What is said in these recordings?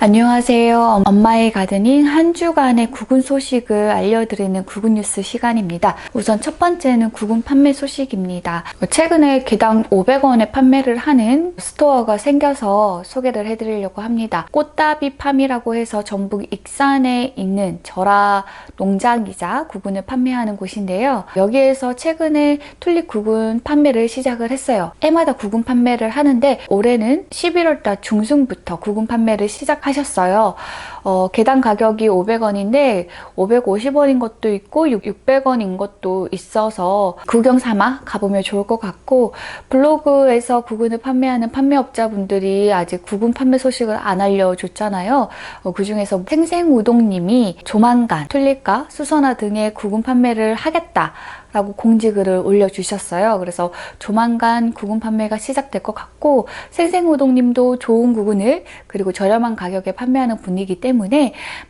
안녕하세요. 엄마의 가든인 한 주간의 구근 소식을 알려드리는 구근 뉴스 시간입니다. 우선 첫 번째는 구근 판매 소식입니다. 최근에 개당 500원에 판매를 하는 스토어가 생겨서 소개를 해드리려고 합니다. 꽃다비 팜이라고 해서 전북 익산에 있는 절화 농장이자 구근을 판매하는 곳인데요. 여기에서 최근에 튤립 구근 판매를 시작을 했어요. 해마다 구근 판매를 하는데 올해는 11월 달 중순부터 구근 판매를 시작 하셨어요. 어, 개당 가격이 500원인데 550원인 것도 있고 600원인 것도 있어서 구경 삼아 가보면 좋을 것 같고 블로그에서 구근을 판매하는 판매업자분들이 아직 구근 판매 소식을 안 알려줬잖아요. 어, 그 중에서 생생우동님이 조만간 튤립과 수선화 등의 구근 판매를 하겠다. 라고 공지글을 올려주셨어요. 그래서 조만간 구근 판매가 시작될 것 같고 생생우동님도 좋은 구근을 그리고 저렴한 가격에 판매하는 분이기 때문에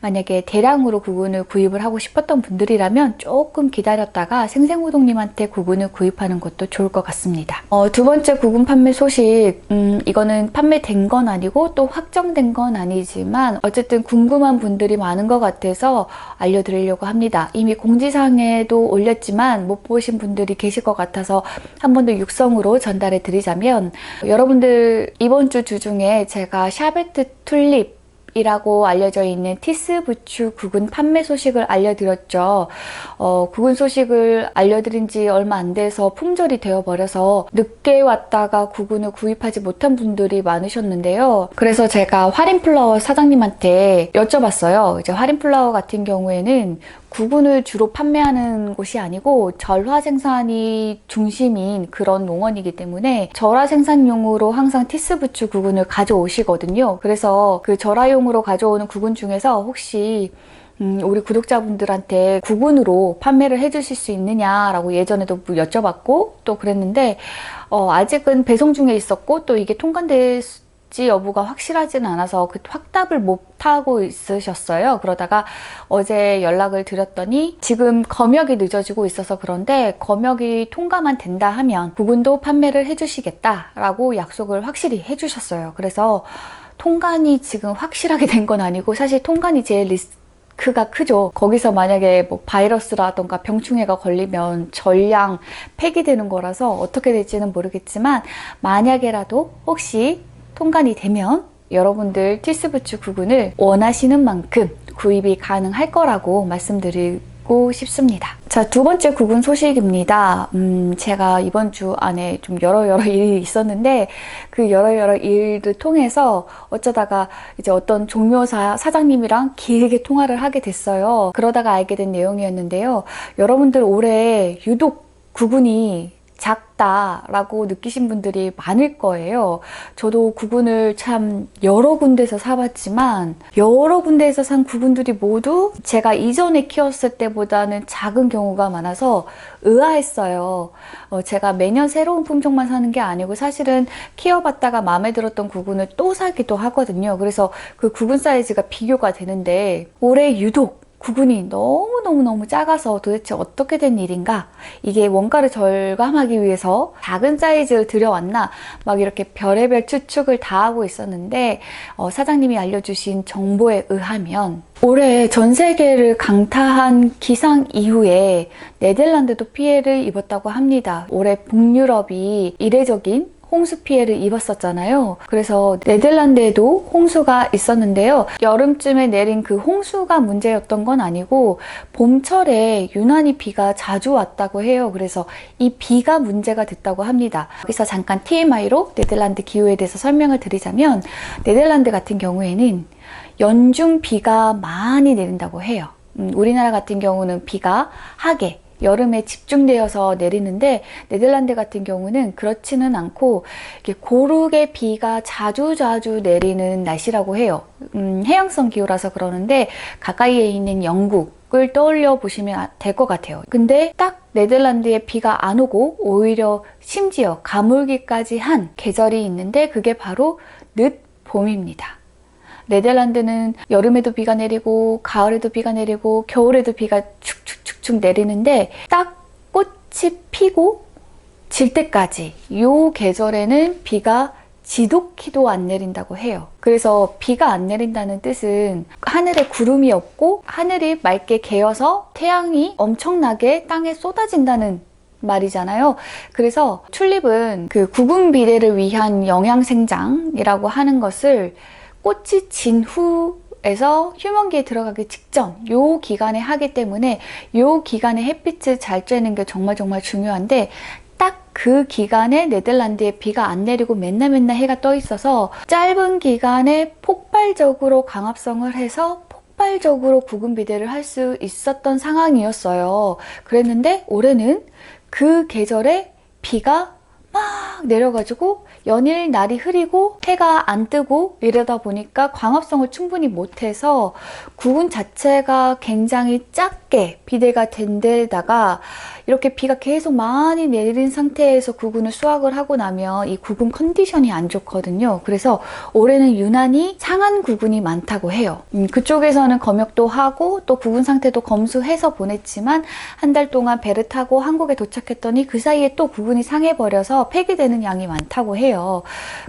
만약에 대량으로 구근을 구입을 하고 싶었던 분들이라면 조금 기다렸다가 생생우동님한테 구근을 구입하는 것도 좋을 것 같습니다. 어, 두 번째 구근 판매 소식 음, 이거는 판매된 건 아니고 또 확정된 건 아니지만 어쨌든 궁금한 분들이 많은 것 같아서 알려드리려고 합니다. 이미 공지사항에도 올렸지만 못 보신 분들이 계실 것 같아서 한 번 더 육성으로 전달해 드리자면 여러분들 이번 주 주중에 제가 샤베트 튤립 이라고 알려져 있는 티스 부츠 구근 판매 소식을 알려드렸죠. 어, 구근 소식을 알려드린 지 얼마 안 돼서 품절이 되어버려서 늦게 왔다가 구근을 구입하지 못한 분들이 많으셨는데요. 그래서 제가 화림플라워 사장님한테 여쭤봤어요. 이제 화림플라워 같은 경우에는 구근을 주로 판매하는 곳이 아니고 절화 생산이 중심인 그런 농원이기 때문에 절화 생산용으로 항상 티스부츠 구근을 가져오시거든요. 그래서 그 절화용으로 가져오는 구근 중에서 혹시 음, 우리 구독자분들한테 구근으로 판매를 해주실 수 있느냐라고 예전에도 뭐 여쭤봤고 또 그랬는데 어, 아직은 배송 중에 있었고 또 이게 통관될 지 여부가 확실하지는 않아서 그 확답을 못 하고 있으셨어요. 그러다가 어제 연락을 드렸더니 지금 검역이 늦어지고 있어서 그런데 검역이 통과만 된다 하면 부분도 판매를 해주시겠다라고 약속을 확실히 해주셨어요. 그래서 통관이 지금 확실하게 된 건 아니고 사실 통관이 제일 리스크 크가 크죠. 거기서 만약에 뭐 바이러스라던가 병충해가 걸리면 전량 폐기되는 거라서 어떻게 될지는 모르겠지만 만약에라도 혹시 통관이 되면 여러분들 티스부츠 구근을 원하시는 만큼 구입이 가능할 거라고 말씀드리고 싶습니다. 자, 두 번째 구근 소식입니다. 음, 제가 이번 주 안에 좀 여러 여러 일이 있었는데 그 여러 여러 일을 통해서 어쩌다가 이제 어떤 종묘사 사장님이랑 길게 통화를 하게 됐어요. 그러다가 알게 된 내용이었는데요. 여러분들 올해 유독 구근이 작다라고 느끼신 분들이 많을 거예요. 저도 구근을 참 여러 군데서 사봤지만 여러 군데에서 산 구근들이 모두 제가 이전에 키웠을 때보다는 작은 경우가 많아서 의아했어요. 어, 제가 매년 새로운 품종만 사는 게 아니고 사실은 키워봤다가 마음에 들었던 구근을 또 사기도 하거든요. 그래서 그 구근 사이즈가 비교가 되는데 올해 유독 구근이 너무너무너무 작아서 도대체 어떻게 된 일인가? 이게 원가를 절감하기 위해서 작은 사이즈를 들여왔나? 막 이렇게 별의별 추측을 다 하고 있었는데, 어, 사장님이 알려주신 정보에 의하면, 올해 전 세계를 강타한 기상 이후에 네덜란드도 피해를 입었다고 합니다. 올해 북유럽이 이례적인 홍수 피해를 입었었잖아요. 그래서 네덜란드에도 홍수가 있었는데요. 여름쯤에 내린 그 홍수가 문제였던 건 아니고 봄철에 유난히 비가 자주 왔다고 해요. 그래서 이 비가 문제가 됐다고 합니다. 여기서 잠깐 TMI로 네덜란드 기후에 대해서 설명을 드리자면 네덜란드 같은 경우에는 연중 비가 많이 내린다고 해요. 음, 우리나라 같은 경우는 비가 하게 여름에 집중되어서 내리는데 네덜란드 같은 경우는 그렇지는 않고 고르게 비가 자주 자주 내리는 날씨라고 해요. 음, 해양성 기후라서 그러는데 가까이에 있는 영국을 떠올려 보시면 될 것 같아요. 근데 딱 네덜란드에 비가 안 오고 오히려 심지어 가물기까지 한 계절이 있는데 그게 바로 늦 봄입니다. 네덜란드는 여름에도 비가 내리고 가을에도 비가 내리고 겨울에도 비가 축축축 축 내리는데 딱 꽃이 피고 질 때까지 요 계절에는 비가 지독히도 안 내린다고 해요. 그래서 비가 안 내린다는 뜻은 하늘에 구름이 없고 하늘이 맑게 개어서 태양이 엄청나게 땅에 쏟아진다는 말이잖아요. 그래서 튤립은 그 구분 비례를 위한 영양 생장이라고 하는 것을 꽃이 진 후 에서 휴먼기에 들어가기 직전 요 기간에 하기 때문에 요 기간에 햇빛을 잘 쬐는 게 정말 정말 중요한데 딱 그 기간에 네덜란드에 비가 안 내리고 맨날 맨날 해가 떠 있어서 짧은 기간에 폭발적으로 강압성을 해서 폭발적으로 구분 비대를 할 수 있었던 상황이었어요. 그랬는데 올해는 그 계절에 비가 막 내려가지고 연일 날이 흐리고 해가 안 뜨고 이러다 보니까 광합성을 충분히 못해서 구근 자체가 굉장히 작게 비대가 된 데다가 이렇게 비가 계속 많이 내린 상태에서 구근을 수확을 하고 나면 이 구근 컨디션이 안 좋거든요. 그래서 올해는 유난히 상한 구근이 많다고 해요. 음, 그쪽에서는 검역도 하고 또 구근 상태도 검수해서 보냈지만 한 달 동안 배를 타고 한국에 도착했더니 그 사이에 또 구근이 상해버려서 폐기되는 양이 많다고 해요.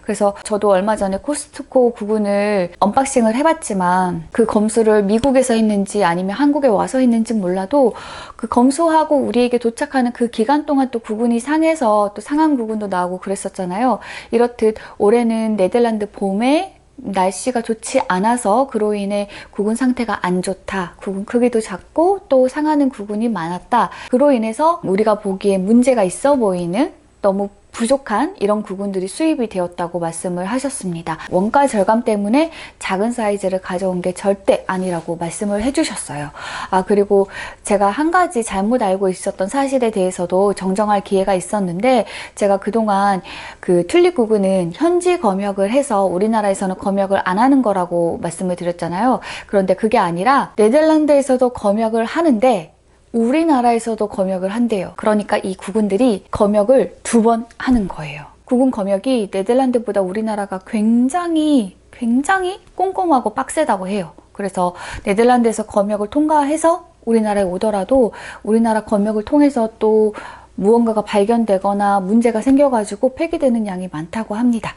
그래서 저도 얼마 전에 코스트코 구근을 언박싱을 해봤지만 그 검수를 미국에서 했는지 아니면 한국에 와서 했는지 몰라도 그 검수하고 우리에게 도 착하는 그 기간 동안 또 구근이 상해서 또 상한 구근도 나오고 그랬었잖아요. 이렇듯 올해는 네덜란드 봄에 날씨가 좋지 않아서 그로 인해 구근 상태가 안 좋다. 구근 크기도 작고 또 상하는 구근이 많았다. 그로 인해서 우리가 보기에 문제가 있어 보이는 너무 부족한 이런 구근들이 수입이 되었다고 말씀을 하셨습니다. 원가 절감 때문에 작은 사이즈를 가져온 게 절대 아니라고 말씀을 해주셨어요. 아, 그리고 제가 한 가지 잘못 알고 있었던 사실에 대해서도 정정할 기회가 있었는데, 제가 그동안 그 튤립 구근은 현지 검역을 해서 우리나라에서는 검역을 안 하는 거라고 말씀을 드렸잖아요. 그런데 그게 아니라 네덜란드에서도 검역을 하는데, 우리나라에서도 검역을 한대요. 그러니까 이 구군들이 검역을 두 번 하는 거예요. 구군 검역이 네덜란드보다 우리나라가 굉장히 굉장히 꼼꼼하고 빡세다고 해요. 그래서 네덜란드에서 검역을 통과해서 우리나라에 오더라도 우리나라 검역을 통해서 또 무언가가 발견되거나 문제가 생겨가지고 폐기되는 양이 많다고 합니다.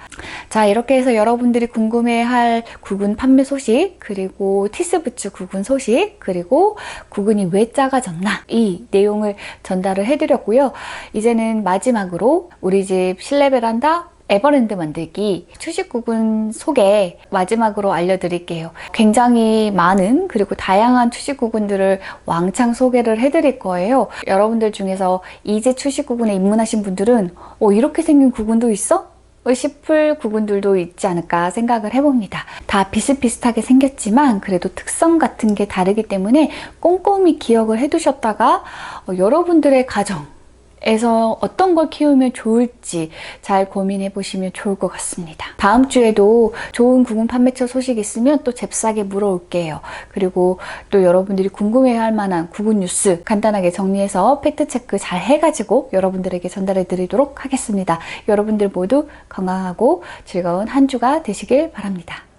자, 이렇게 해서 여러분들이 궁금해할 구근 판매 소식, 그리고 티스부츠 구근 소식, 그리고 구근이 왜 작아졌나 이 내용을 전달을 해드렸고요. 이제는 마지막으로 우리 집 실내 베란다 에버랜드 만들기 추식구근 소개 마지막으로 알려드릴게요. 굉장히 많은 그리고 다양한 추식구근들을 왕창 소개를 해드릴 거예요. 여러분들 중에서 이제 추식구근에 입문하신 분들은 어, 이렇게 생긴 구근도 있어? 싶을 구분들도 있지 않을까 생각을 해봅니다. 다 비슷비슷하게 생겼지만 그래도 특성 같은 게 다르기 때문에 꼼꼼히 기억을 해두셨다가 어, 여러분들의 가정 에서 어떤 걸 키우면 좋을지 잘 고민해 보시면 좋을 것 같습니다. 다음 주에도 좋은 구분 판매처 소식 있으면 또 잽싸게 물어올게요. 그리고 또 여러분들이 궁금해 할 만한 구분 뉴스 간단하게 정리해서 팩트체크 잘 해가지고 여러분들에게 전달해 드리도록 하겠습니다. 여러분들 모두 건강하고 즐거운 한 주가 되시길 바랍니다.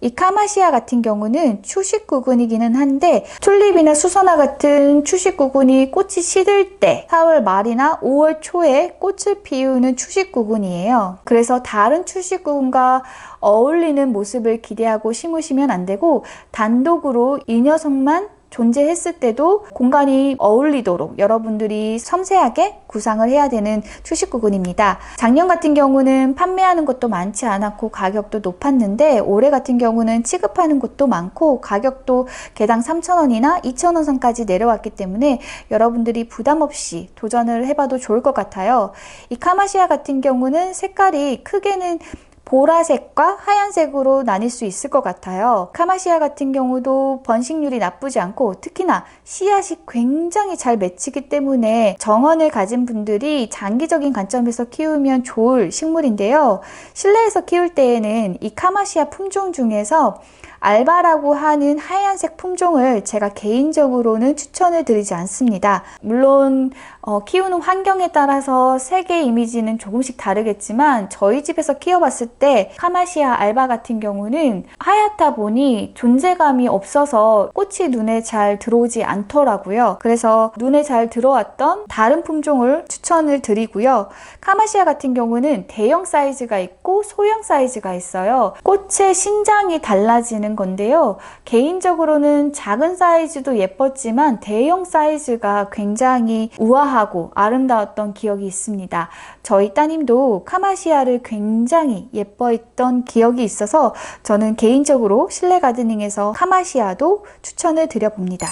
이 카마시아 같은 경우는 추식 구근이기는 한데 튤립이나 수선화 같은 추식 구근이 꽃이 시들 때 4월 말이나 5월 초에 꽃을 피우는 추식 구근이에요. 그래서 다른 추식 구근과 어울리는 모습을 기대하고 심으시면 안 되고 단독으로 이 녀석만 존재했을 때도 공간이 어울리도록 여러분들이 섬세하게 구상을 해야 되는 추식구근입니다. 작년 같은 경우는 판매하는 것도 많지 않았고 가격도 높았는데 올해 같은 경우는 취급하는 곳도 많고 가격도 개당 3,000원이나 2,000원 선까지 내려왔기 때문에 여러분들이 부담 없이 도전을 해봐도 좋을 것 같아요. 이 카마시아 같은 경우는 색깔이 크게는 보라색과 하얀색으로 나뉠 수 있을 것 같아요. 카마시아 같은 경우도 번식률이 나쁘지 않고 특히나 씨앗이 굉장히 잘 맺히기 때문에 정원을 가진 분들이 장기적인 관점에서 키우면 좋을 식물인데요. 실내에서 키울 때에는 이 카마시아 품종 중에서 알바라고 하는 하얀색 품종을 제가 개인적으로는 추천을 드리지 않습니다. 물론 어, 키우는 환경에 따라서 색의 이미지는 조금씩 다르겠지만 저희 집에서 키워봤을 때 카마시아 알바 같은 경우는 하얗다 보니 존재감이 없어서 꽃이 눈에 잘 들어오지 않더라고요. 그래서 눈에 잘 들어왔던 다른 품종을 추천을 드리고요. 카마시아 같은 경우는 대형 사이즈가 있고 소형 사이즈가 있어요. 꽃의 신장이 달라지는 건데요. 개인적으로는 작은 사이즈도 예뻤지만 대형 사이즈가 굉장히 우아 하고 아름다웠던 기억이 있습니다. 저희 따님도 카마시아를 굉장히 예뻐했던 기억이 있어서 저는 개인적으로 실내 가드닝에서 카마시아도 추천을 드려봅니다.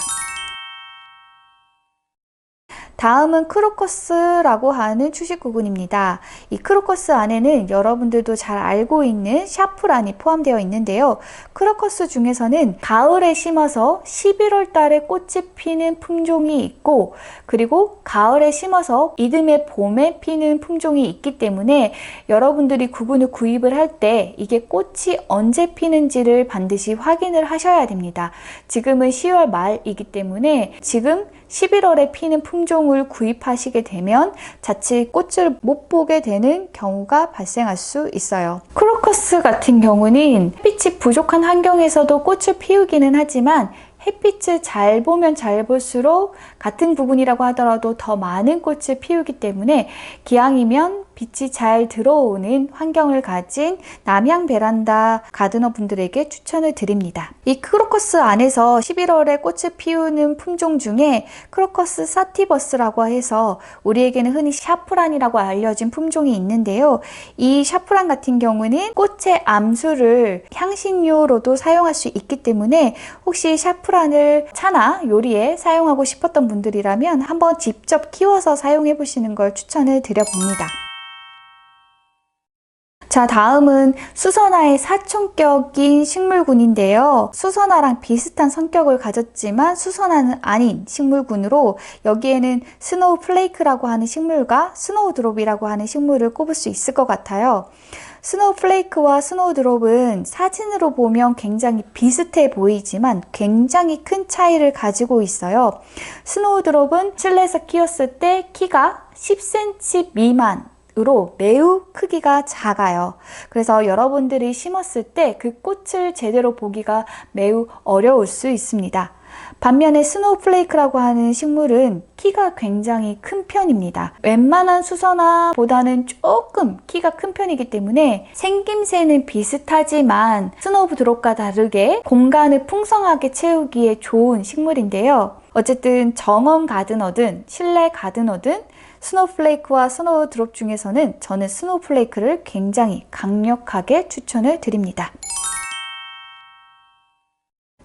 다음은 크로커스라고 하는 추식 구근입니다. 이 크로커스 안에는 여러분들도 잘 알고 있는 샤프란이 포함되어 있는데요. 크로커스 중에서는 가을에 심어서 11월 달에 꽃이 피는 품종이 있고 그리고 가을에 심어서 이듬해 봄에 피는 품종이 있기 때문에 여러분들이 구근을 구입을 할 때 이게 꽃이 언제 피는지를 반드시 확인을 하셔야 됩니다. 지금은 10월 말이기 때문에 지금 11월에 피는 품종 을 구입하시게 되면 자칫 꽃을 못 보게 되는 경우가 발생할 수 있어요. 크로커스 같은 경우는 빛이 부족한 환경에서도 꽃을 피우기는 하지만 햇빛을 잘 보면 잘 볼수록 같은 부분이라고 하더라도 더 많은 꽃을 피우기 때문에 기왕이면 빛이 잘 들어오는 환경을 가진 남향 베란다 가드너 분들에게 추천을 드립니다. 이 크로커스 안에서 11월에 꽃을 피우는 품종 중에 크로커스 사티버스라고 해서 우리에게는 흔히 샤프란이라고 알려진 품종이 있는데요. 이 샤프란 같은 경우는 꽃의 암수를 향신료로도 사용할 수 있기 때문에 혹시 샤프란을 차나 요리에 사용하고 싶었던 분들이라면 한번 직접 키워서 사용해 보시는 걸 추천을 드려봅니다. 자, 다음은 수선화의 사촌격인 식물군인데요. 수선화랑 비슷한 성격을 가졌지만 수선화는 아닌 식물군으로 여기에는 스노우 플레이크라고 하는 식물과 스노우 드롭이라고 하는 식물을 꼽을 수 있을 것 같아요. 스노우 플레이크와 스노우 드롭은 사진으로 보면 굉장히 비슷해 보이지만 굉장히 큰 차이를 가지고 있어요. 스노우 드롭은 실내에서 키웠을 때 키가 10cm 미만 으로 매우 크기가 작아요. 그래서 여러분들이 심었을 때 그 꽃을 제대로 보기가 매우 어려울 수 있습니다. 반면에 스노우플레이크라고 하는 식물은 키가 굉장히 큰 편입니다. 웬만한 수선화 보다는 조금 키가 큰 편이기 때문에 생김새는 비슷하지만 스노우 드롭과 다르게 공간을 풍성하게 채우기에 좋은 식물인데요. 어쨌든 정원 가드너든 실내 가드너든 스노우플레이크와 스노우 드롭 중에서는 저는 스노우플레이크를 굉장히 강력하게 추천을 드립니다.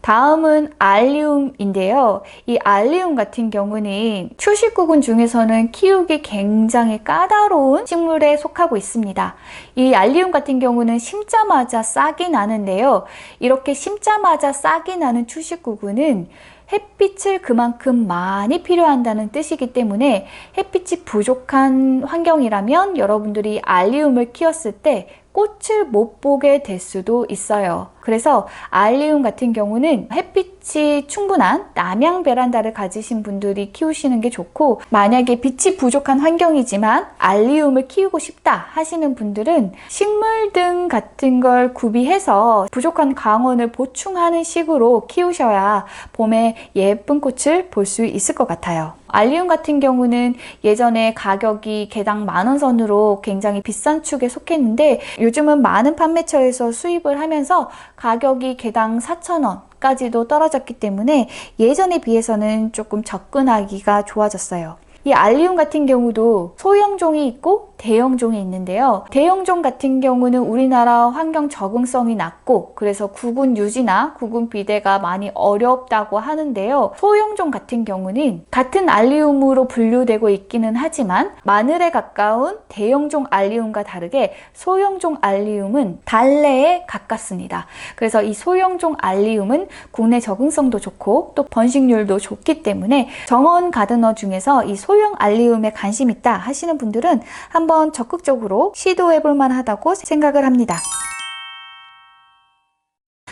다음은 알리움인데요. 이 알리움 같은 경우는 초식구군 중에서는 키우기 굉장히 까다로운 식물에 속하고 있습니다. 이 알리움 같은 경우는 심자마자 싹이 나는데요. 이렇게 심자마자 싹이 나는 초식구군은 햇빛을 그만큼 많이 필요한다는 뜻이기 때문에 햇빛이 부족한 환경이라면 여러분들이 알리움을 키웠을 때 꽃을 못 보게 될 수도 있어요. 그래서 알리움 같은 경우는 햇빛이 충분한 남양 베란다를 가지신 분들이 키우시는 게 좋고 만약에 빛이 부족한 환경이지만 알리움을 키우고 싶다 하시는 분들은 식물 등 같은 걸 구비해서 부족한 강원을 보충하는 식으로 키우셔야 봄에 예쁜 꽃을 볼 수 있을 것 같아요. 알리움 같은 경우는 예전에 가격이 개당 만원 선으로 굉장히 비싼 축에 속했는데 요즘은 많은 판매처에서 수입을 하면서 가격이 개당 4,000원 까지도 떨어졌기 때문에 예전에 비해서는 조금 접근하기가 좋아졌어요. 이 알리움 같은 경우도 소형종이 있고 대형종이 있는데요. 대형종 같은 경우는 우리나라 환경 적응성이 낮고 그래서 구분 유지나 구분 비대가 많이 어렵다고 하는데요. 소형종 같은 경우는 같은 알리움으로 분류되고 있기는 하지만 마늘에 가까운 대형종 알리움과 다르게 소형종 알리움은 달래에 가깝습니다. 그래서 이 소형종 알리움은 국내 적응성도 좋고 또 번식률도 좋기 때문에 정원 가드너 중에서 이 소형 알리움에 관심 있다 하시는 분들은 한번 적극적으로 시도해 볼 만하다고 생각을 합니다.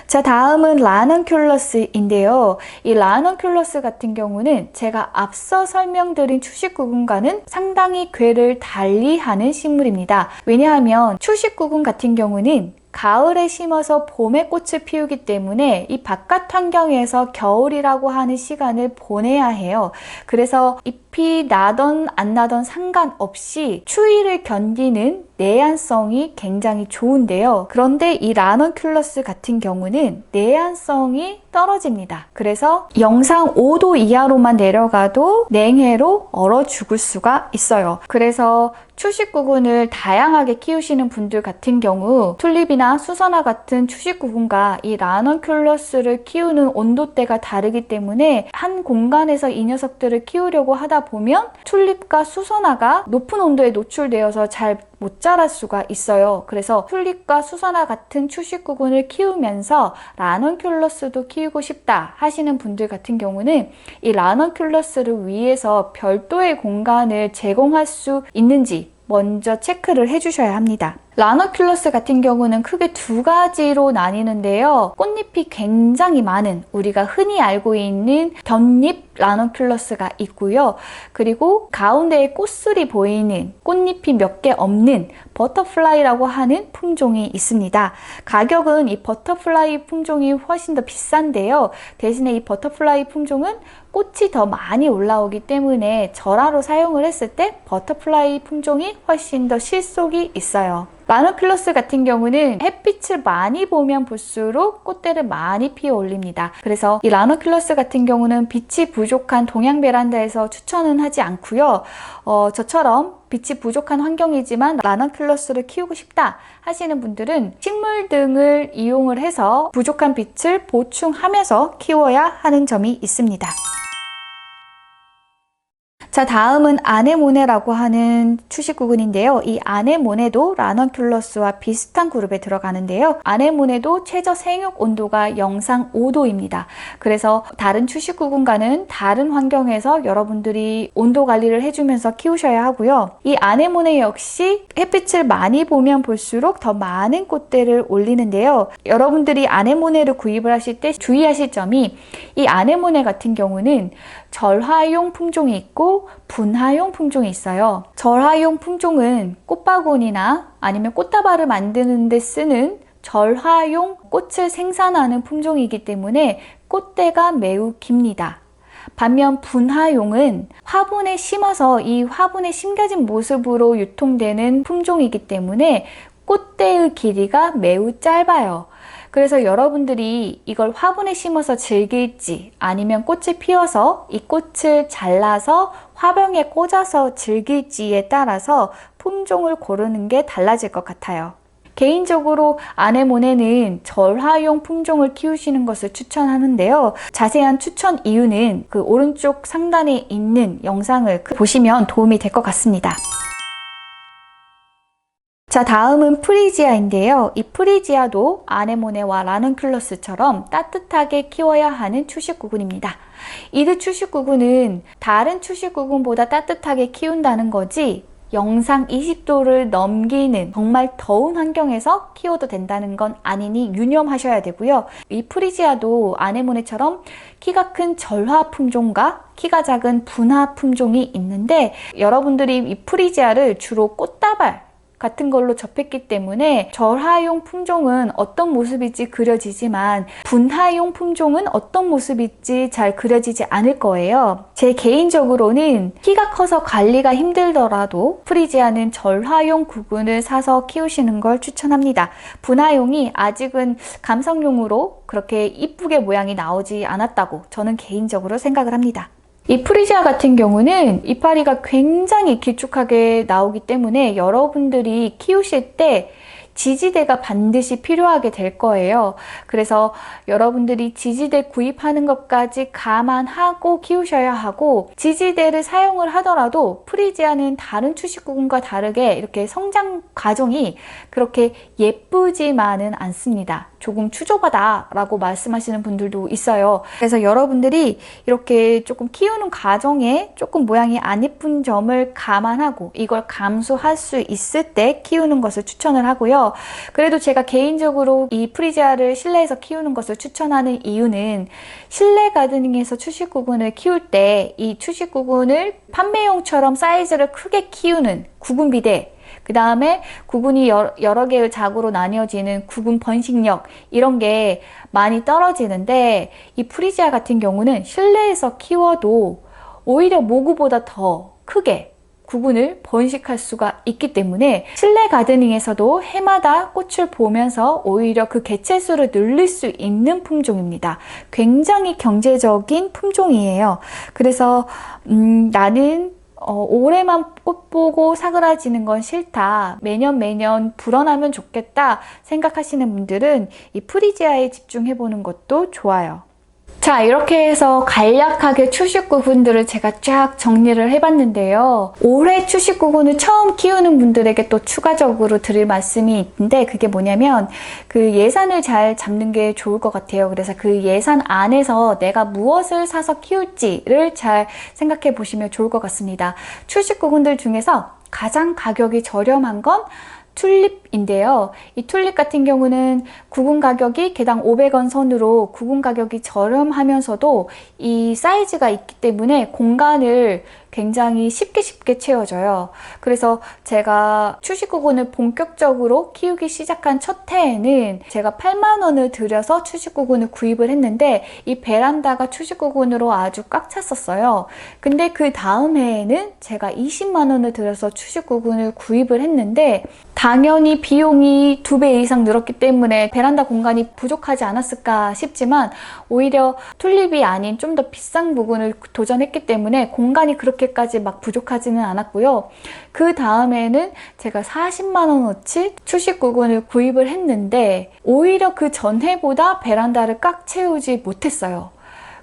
자, 다음은 라넌큘러스인데요. 이 라넌큘러스 같은 경우는 제가 앞서 설명드린 추식구근과는 상당히 궤를 달리하는 식물입니다. 왜냐하면 추식구근 같은 경우는 가을에 심어서 봄에 꽃을 피우기 때문에 이 바깥 환경에서 겨울이라고 하는 시간을 보내야 해요. 그래서 잎이 나던 안 나던 상관없이 추위를 견디는 내한성이 굉장히 좋은데요. 그런데 이 라넌큘러스 같은 경우는 내한성이 떨어집니다. 그래서 영상 5도 이하로만 내려가도 냉해로 얼어 죽을 수가 있어요. 그래서 추식구근을 다양하게 키우시는 분들 같은 경우 튤립이나 수선화 같은 추식구근과 이 라넌큘러스를 키우는 온도대가 다르기 때문에 한 공간에서 이 녀석들을 키우려고 하다 보면 튤립과 수선화가 높은 온도에 노출되어서 잘못 자랄 수가 있어요. 그래서 튤립과 수선화 같은 추식구근을 키우면서 라넌큘러스도 키우고 싶다 하시는 분들 같은 경우는 이 라넌큘러스를 위해서 별도의 공간을 제공할 수 있는지 먼저 체크를 해주셔야 합니다. 라너큘러스 같은 경우는 크게 두 가지로 나뉘는데요. 꽃잎이 굉장히 많은 우리가 흔히 알고 있는 덧잎 라너큘러스가 있고요. 그리고 가운데에 꽃술이 보이는 꽃잎이 몇 개 없는 버터플라이라고 하는 품종이 있습니다. 가격은 이 버터플라이 품종이 훨씬 더 비싼데요. 대신에 이 버터플라이 품종은 꽃이 더 많이 올라오기 때문에 절하로 사용을 했을 때 버터플라이 품종이 훨씬 더 실속이 있어요. 라노클러스 같은 경우는 햇빛을 많이 보면 볼수록 꽃대를 많이 피어 올립니다. 그래서 이 라노클러스 같은 경우는 빛이 부족한 동양 베란다에서 추천은 하지 않고요. 어, 저처럼 빛이 부족한 환경이지만 라나큘러스를 키우고 싶다 하시는 분들은 식물 등을 이용을 해서 부족한 빛을 보충하면서 키워야 하는 점이 있습니다. 자, 다음은 아네모네라고 하는 추식구근인데요. 이 아네모네도 라넌큘러스와 비슷한 그룹에 들어가는데요. 아네모네도 최저 생육 온도가 영상 5도입니다. 그래서 다른 추식구근과는 다른 환경에서 여러분들이 온도 관리를 해주면서 키우셔야 하고요. 이 아네모네 역시 햇빛을 많이 보면 볼수록 더 많은 꽃대를 올리는데요. 여러분들이 아네모네를 구입을 하실 때 주의하실 점이 이 아네모네 같은 경우는 절화용 품종이 있고 분화용 품종이 있어요. 절화용 품종은 꽃바구니나 아니면 꽃다발을 만드는 데 쓰는 절화용 꽃을 생산하는 품종이기 때문에 꽃대가 매우 깁니다. 반면 분화용은 화분에 심어서 이 화분에 심겨진 모습으로 유통되는 품종이기 때문에 꽃대의 길이가 매우 짧아요. 그래서 여러분들이 이걸 화분에 심어서 즐길지 아니면 꽃을 피워서 이 꽃을 잘라서 화병에 꽂아서 즐길지에 따라서 품종을 고르는 게 달라질 것 같아요. 개인적으로 아네모네는 절화용 품종을 키우시는 것을 추천하는데요. 자세한 추천 이유는 그 오른쪽 상단에 있는 영상을 보시면 도움이 될 것 같습니다. 자, 다음은 프리지아인데요. 이 프리지아도 아네모네와 라는클러스처럼 따뜻하게 키워야 하는 추식구근입니다. 이드 추식구근은 다른 추식구근보다 따뜻하게 키운다는 거지 영상 20도를 넘기는 정말 더운 환경에서 키워도 된다는 건 아니니 유념하셔야 되고요. 이 프리지아도 아네모네처럼 키가 큰 절화 품종과 키가 작은 분화 품종이 있는데 여러분들이 이 프리지아를 주로 꽃다발 같은 걸로 접했기 때문에 절하용 품종은 어떤 모습일지 그려지지만 분화용 품종은 어떤 모습일지 잘 그려지지 않을 거예요. 제 개인적으로는 키가 커서 관리가 힘들더라도 프리지아는 절화용 구근을 사서 키우시는 걸 추천합니다. 분화용이 아직은 감성용으로 그렇게 이쁘게 모양이 나오지 않았다고 저는 개인적으로 생각을 합니다. 이 프리지아 같은 경우는 이파리가 굉장히 길쭉하게 나오기 때문에 여러분들이 키우실 때 지지대가 반드시 필요하게 될 거예요. 그래서 여러분들이 지지대 구입하는 것까지 감안하고 키우셔야 하고 지지대를 사용을 하더라도 프리지아는 다른 추식구근과 다르게 이렇게 성장 과정이 그렇게 예쁘지만은 않습니다. 조금 추조하다 라고 말씀하시는 분들도 있어요. 그래서 여러분들이 이렇게 조금 키우는 과정에 조금 모양이 안 예쁜 점을 감안하고 이걸 감수할 수 있을 때 키우는 것을 추천을 하고요. 그래도 제가 개인적으로 이 프리지아를 실내에서 키우는 것을 추천하는 이유는 실내 가드닝에서 추식 구근을 키울 때 이 추식 구근을 판매용처럼 사이즈를 크게 키우는 구분 비대 그 다음에 구분이 여러, 개의 작으로 나뉘어지는 구분 번식력 이런 게 많이 떨어지는데 이 프리지아 같은 경우는 실내에서 키워도 오히려 모구보다 더 크게 구분을 번식할 수가 있기 때문에 실내 가드닝에서도 해마다 꽃을 보면서 오히려 그 개체수를 늘릴 수 있는 품종입니다. 굉장히 경제적인 품종이에요. 그래서 음, 나는 어, 올해만 꽃 보고 사그라지는 건 싫다. 매년 매년 불어나면 좋겠다 생각하시는 분들은 이 프리지아에 집중해보는 것도 좋아요. 자, 이렇게 해서 간략하게 추식구군들을 제가 쫙 정리를 해봤는데요. 올해 추식구군을 처음 키우는 분들에게 또 추가적으로 드릴 말씀이 있는데 그게 뭐냐면 그 예산을 잘 잡는 게 좋을 것 같아요. 그래서 그 예산 안에서 내가 무엇을 사서 키울지를 잘 생각해 보시면 좋을 것 같습니다. 추식구군들 중에서 가장 가격이 저렴한 건 튤립인데요. 이 튤립 같은 경우는 구분 가격이 개당 500원 선으로 구분 가격이 저렴하면서도 이 사이즈가 있기 때문에 공간을 굉장히 쉽게 쉽게 채워져요. 그래서 제가 추식구군을 본격적으로 키우기 시작한 첫 해에는 제가 8만 원을 들여서 추식구군을 구입을 했는데 이 베란다가 추식구군으로 아주 꽉 찼었어요. 근데 그 다음 해에는 제가 20만 원을 들여서 추식구군을 구입을 했는데 당연히 비용이 두 배 이상 늘었기 때문에 베란다 공간이 부족하지 않았을까 싶지만 오히려 튤립이 아닌 좀 더 비싼 부분을 도전했기 때문에 공간이 그렇게까지 막 부족하지는 않았고요. 그 다음에는 제가 40만 원어치 추식구군을 구입을 했는데 오히려 그 전해보다 베란다를 꽉 채우지 못했어요.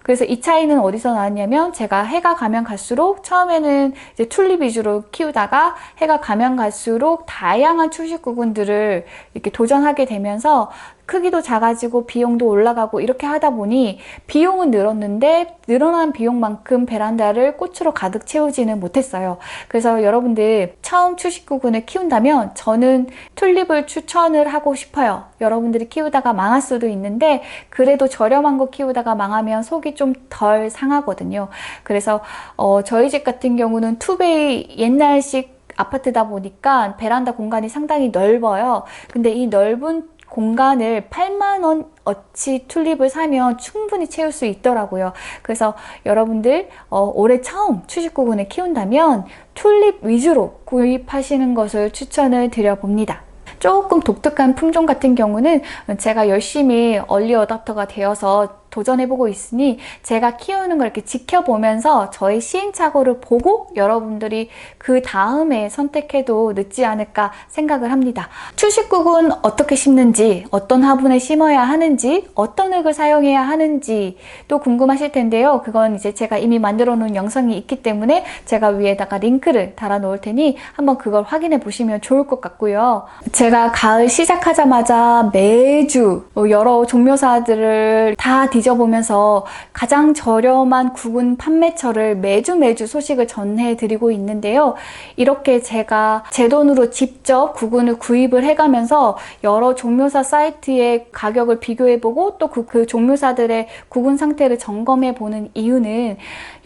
그래서 이 차이는 어디서 나왔냐면 제가 해가 가면 갈수록 처음에는 이제 튤립 위주로 키우다가 해가 가면 갈수록 다양한 추식구군들을 이렇게 도전하게 되면서 크기도 작아지고 비용도 올라가고 이렇게 하다 보니 비용은 늘었는데 늘어난 비용만큼 베란다를 꽃으로 가득 채우지는 못했어요. 그래서 여러분들 처음 추식구군을 키운다면 저는 튤립을 추천을 하고 싶어요. 여러분들이 키우다가 망할 수도 있는데 그래도 저렴한 거 키우다가 망하면 속이 좀 덜 상하거든요. 그래서 어, 저희 집 같은 경우는 투베이 옛날식 아파트다 보니까 베란다 공간이 상당히 넓어요. 근데 이 넓은 공간을 8만 원 어치 튤립을 사면 충분히 채울 수 있더라고요. 그래서 여러분들 어, 올해 처음 추식구군을 키운다면 튤립 위주로 구입하시는 것을 추천을 드려봅니다. 조금 독특한 품종 같은 경우는 제가 열심히 얼리 어답터가 되어서 도전해보고 있으니 제가 키우는 걸 이렇게 지켜보면서 저의 시행착오를 보고 여러분들이 그 다음에 선택해도 늦지 않을까 생각을 합니다. 추식국은 어떻게 심는지, 어떤 화분에 심어야 하는지, 어떤 흙을 사용해야 하는지 또 궁금하실 텐데요. 그건 이제 제가 이미 만들어 놓은 영상이 있기 때문에 제가 위에다가 링크를 달아 놓을 테니 한번 그걸 확인해 보시면 좋을 것 같고요. 제가 가을 시작하자마자 매주 여러 종묘사들을 다 뒤져보면서 가장 저렴한 구분 판매처를 매주 매주 소식을 전해드리고 있는데요. 이렇게 제가 제 돈으로 직접 구근을 구입을 해가면서 여러 종묘사 사이트의 가격을 비교해보고 또그그 종묘사들의 구분 상태를 점검해보는 이유는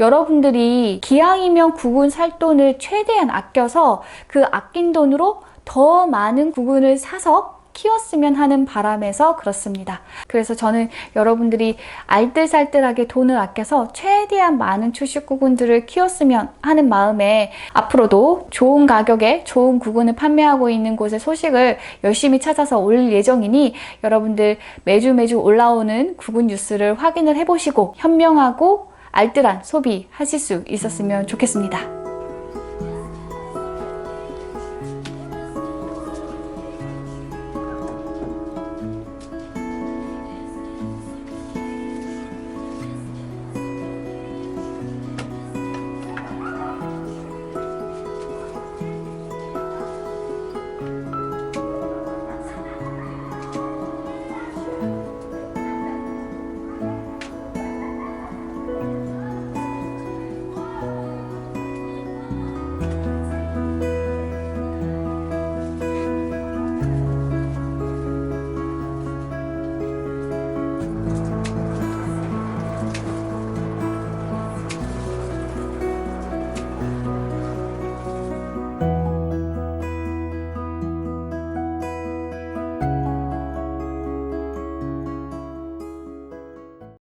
여러분들이 기왕이면 구근 살 돈을 최대한 아껴서 그 아낀 돈으로 더 많은 구근을 사서 키웠으면 하는 바람에서 그렇습니다. 그래서 저는 여러분들이 알뜰살뜰하게 돈을 아껴서 최대한 많은 추식구군들을 키웠으면 하는 마음에 앞으로도 좋은 가격에 좋은 구군을 판매하고 있는 곳의 소식을 열심히 찾아서 올릴 예정이니 여러분들 매주 매주 올라오는 구군 뉴스를 확인을 해보시고 현명하고 알뜰한 소비 하실 수 있었으면 좋겠습니다.